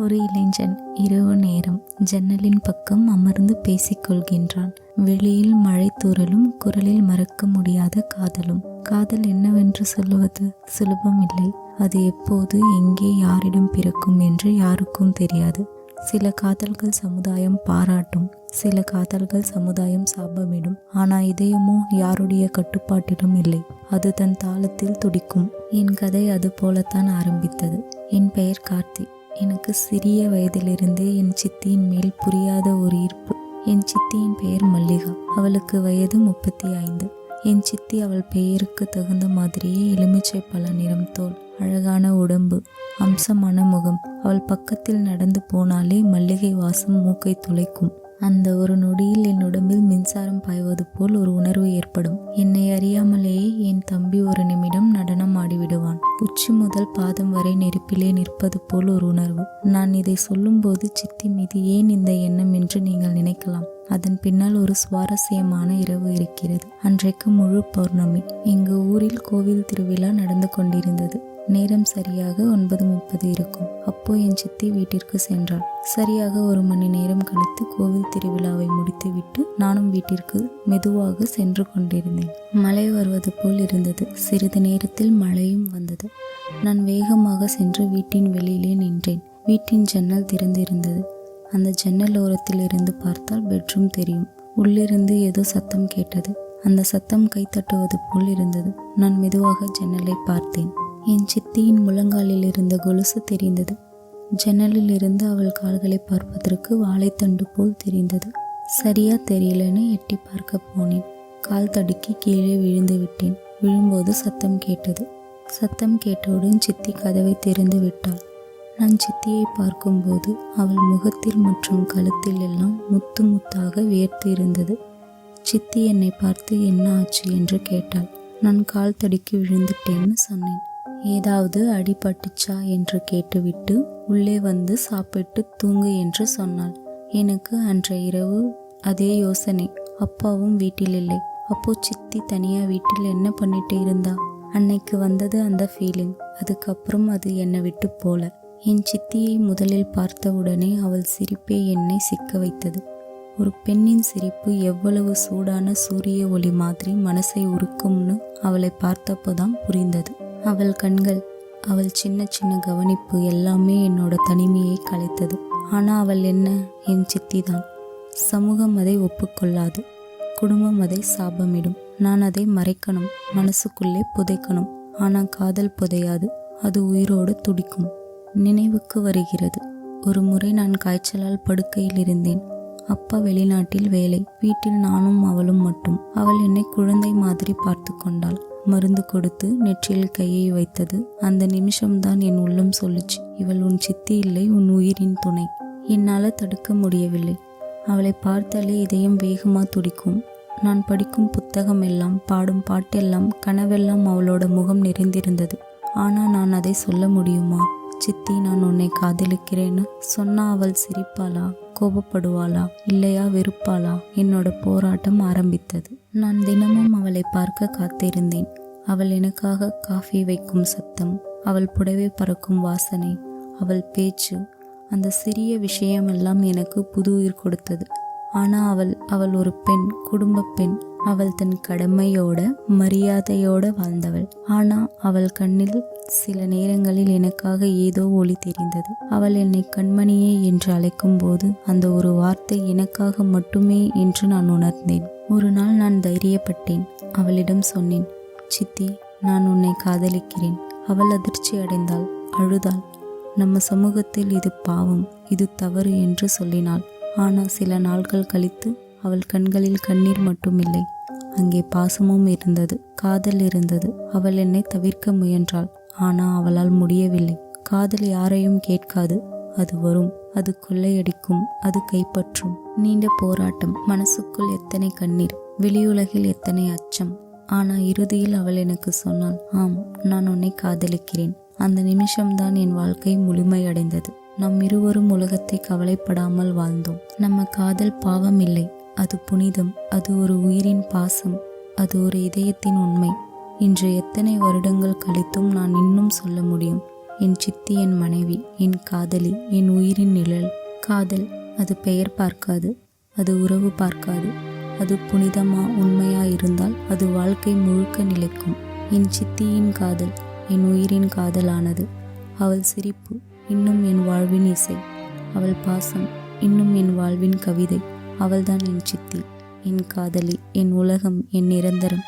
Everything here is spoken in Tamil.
ஒரு இளைஞன் இரவு நேரம் ஜன்னலின் பக்கம் அமர்ந்து பேசிக்கொள்கின்றான். வெளியில் மழை தூறலும் குரலில் மறக்க முடியாத காதலும். காதல் என்னவென்று சொல்லுவது சுலபமில்லை. அது எப்போது எங்கே யாரிடம் பிறக்கும் என்று யாருக்கும் தெரியாது. சில காதல்கள் சமுதாயம் பாராட்டும் சில காதல்கள் சமுதாயம் சாபமிடும். ஆனா இதயமோ யாருடைய கட்டுப்பாட்டிலும் இல்லை. அது தன் தாளத்தில் துடிக்கும். என் கதை அது போலத்தான் ஆரம்பித்தது. என் பெயர் கார்த்தி. எனக்கு சிறிய வயதிலிருந்தே என் சித்தியின் மேல் புரியாத ஒரு ஈர்ப்பு. என் சித்தியின் பெயர் மல்லிகா. அவளுக்கு வயது முப்பத்தி ஐந்து என் சித்தி அவள் பெயருக்கு தகுந்த மாதிரியே எலுமிச்சை பல நிறம் தோல் அழகான உடம்பு அம்சமான முகம். அவள் பக்கத்தில் நடந்து போனாலே மல்லிகை வாசம் மூக்கை துளைக்கும். அந்த ஒரு நொடியில் என் உடம்பில் மின்சாரம் பாய்வது போல் ஒரு உணர்வு ஏற்படும். என்னை அறியாமலேயே என் தம்பி ஒரு நிமிடம் நடனம் ஆடிவிடுவான். உச்சி முதல் பாதம் வரை நெருப்பிலே நிற்பது போல் ஒரு உணர்வு. நான் இதை சொல்லும்போது சித்தி மீது ஏன் இந்த எண்ணம் என்று நீங்கள் நினைக்கலாம். அதன் பின்னால் ஒரு சுவாரஸ்யமான இரவு இருக்கிறது. அன்றைக்கு முழு பௌர்ணமி. எங்கள் ஊரில் கோவில் திருவிழா நடந்து கொண்டிருந்தது. நேரம் சரியாக ஒன்பது முப்பது இருக்கும். அப்போ என் சித்தி வீட்டிற்கு சென்றாள். சரியாக ஒரு மணி நேரம் கழித்து கோவில் திருவிழாவை முடித்துவிட்டு நானும் வீட்டிற்கு மெதுவாக சென்று கொண்டிருந்தேன். மழை வருவது போல் இருந்தது. சிறிது நேரத்தில் மழையும் வந்தது. நான் வேகமாக சென்று வீட்டின் வெளியிலே நின்றேன். வீட்டின் ஜன்னல் திறந்திருந்தது. அந்த ஜன்னல் ஓரத்தில் இருந்து பார்த்தால் பெட்ரூம் தெரியும். உள்ளிருந்து ஏதோ சத்தம் கேட்டது. அந்த சத்தம் கைத்தட்டுவது போல் இருந்தது. நான் மெதுவாக ஜன்னலை பார்த்தேன். என் சித்தியின் முழங்காலில் இருந்த கொலுசு தெரிந்தது. ஜன்னலில் இருந்து அவள் கால்களை பார்ப்பதற்கு வாழைத்தண்டு போல் தெரிந்தது. சரியா தெரியலன்னு எட்டி பார்க்க போனேன். கால் தடுக்கி கீழே விழுந்து விட்டேன். விழும்போது சத்தம் கேட்டது. சத்தம் கேட்டவுடன் சித்தி கதவை திறந்து விட்டாள். நான் சித்தியை பார்க்கும்போது அவள் முகத்தில் மற்றும் கழுத்தில் எல்லாம் முத்து முத்தாக வியர்த்து இருந்தது. சித்தி என்னை பார்த்து என்ன ஆச்சு என்று கேட்டாள். நான் கால் தடுக்கி விழுந்துட்டேன்னு சொன்னேன். ஏதாவது அடிபட்டுச்சா என்று கேட்டுவிட்டு உள்ளே வந்து சாப்பிட்டு தூங்கு என்று சொன்னாள். எனக்கு அன்றைய இரவு அதே யோசனை. அப்பாவும் வீட்டில் இல்லை அப்போ சித்தி தனியா வீட்டில் என்ன பண்ணிட்டு இருந்தா? அன்னைக்கு வந்தது அந்த ஃபீலிங் அதுக்கப்புறம் அது என்னை விட்டு போல. என் சித்தியை முதலில் பார்த்தவுடனே அவள் சிரிப்பே என்னை சிக்க வைத்தது. ஒரு பெண்ணின் சிரிப்பு எவ்வளவு சூடான சூரிய ஒளி மாதிரி மனசை உருக்கும்னு அவளை பார்த்தப்போதான் புரிந்தது. அவள் கண்கள் அவள் சின்ன சின்ன கவனிப்பு எல்லாமே என்னோட தனிமையை கலைத்தது. ஆனால் அவள் என்ன? என் சித்தி தான். சமூகம் அதை ஒப்புக்கொள்ளாது. குடும்பம் அதை சாபமிடும். நான் அதை மறைக்கணும். மனசுக்குள்ளே புதைக்கணும். ஆனால் காதல் புதையாது. அது உயிரோடு துடிக்கும். நினைவுக்கு வருகிறது. ஒரு முறை நான் காய்ச்சலால் படுக்கையில் இருந்தேன். அப்பா வெளிநாட்டில் வேலை. வீட்டில் நானும் அவளும் மட்டும். அவள் என்னை குழந்தை மாதிரி பார்த்து கொண்டாள். மருந்து கொடுத்து நெற்றியில் கையை வைத்தது. அந்த நிமிஷம்தான் என் உள்ளம் சொல்லுச்சு. இவள் உன் சித்தி இல்லை உன் உயிரின் துணை. என்னால் தடுக்க முடியவில்லை. அவளை பார்த்தாலே இதயம் வேகமாக துடிக்கும். நான் படிக்கும் புத்தகம் எல்லாம் பாடும் பாட்டெல்லாம் கனவெல்லாம் அவளோட முகம் நிறைந்திருந்தது. ஆனால் நான் அதை சொல்ல முடியுமா? சித்தி நான் உன்னை காதலிக்கிறேன்னு சொன்னா அவள் சிரிப்பாளா? கோபப்படுவாளா? இல்லையா? வெறுப்பாளா? என்னோட போராட்டம் ஆரம்பித்தது. நான் தினமும் அவளை பார்க்க காத்திருந்தேன். அவள் எனக்காக காஃபி வைக்கும் சத்தம் அவள் புடவை பறக்கும் வாசனை அவள் பேச்சு அந்த சிறிய விஷயமெல்லாம் எனக்கு புது உயிர் கொடுத்தது. ஆனால் அவள் அவள் ஒரு பெண் குடும்ப பெண். அவள் தன் கடமையோட மரியாதையோட வாழ்ந்தவள். ஆனால் அவள் கண்ணில் சில நேரங்களில் எனக்காக ஏதோ ஒளி தெரிந்தது. அவள் என்னை கண்மணியே என்று அழைக்கும் போது அந்த ஒரு வார்த்தை எனக்காக மட்டுமே என்று நான் உணர்ந்தேன். ஒரு நாள் நான் தைரியப்பட்டேன். அவளிடம் சொன்னேன் சித்தி நான் உன்னை காதலிக்கிறேன். அவள் அதிர்ச்சி அடைந்தாள். அழுதாள். நம்ம சமூகத்தில் இது பாவம். இது தவறு என்று சொல்லினாள். ஆனால் சில நாட்கள் கழித்து அவள் கண்களில் கண்ணீர் மட்டுமில்லை அங்கே பாசமும் இருந்தது. காதல் இருந்தது. அவள் என்னை தவிர்க்க முயன்றாள். ஆனால் அவளால் முடியவில்லை. காதல் யாரையும் கேட்காது. அது வரும். அது கொள்ளையடிக்கும். அது கைப்பற்றும். நீண்ட போராட்டம். மனசுக்குள் எத்தனை கண்ணீர்? வெளியுலகில் எத்தனை அச்சம்? ஆனால் இறுதியில் அவள் எனக்கு சொன்னாள் ஆம் நான் உன்னை காதலிக்கிறேன். அந்த நிமிஷம்தான் என் வாழ்க்கை முழுமையடைந்தது. நம் இருவரும் உலகத்தை கவலைப்படாமல் வாழ்ந்தோம். நம்ம காதல் பாவம் இல்லை அது புனிதம். அது ஒரு உயிரின் பாசம். அது ஒரு இதயத்தின் உண்மை. இன்று எத்தனை வருடங்கள் கழித்தும் நான் இன்னும் சொல்ல முடியும். என் சித்தி என் மனைவி என் காதலி என் உயிரின் நிழல். காதல் அது பெயர் பார்க்காது அது உறவு பார்க்காது. அது புனிதமா உண்மையா இருந்தால் அது வாழ்க்கை முழுக்க நிலைக்கும். என் சித்தியின் காதல் என் உயிரின் காதலானது. அவள் சிரிப்பு இன்னும் என் வாழ்வின் இசை. அவள் பாசம் இன்னும் என் வாழ்வின் கவிதை. அவள்தான் என் சித்தி என் காதலி என் உலகம் என் நிரந்தரம்.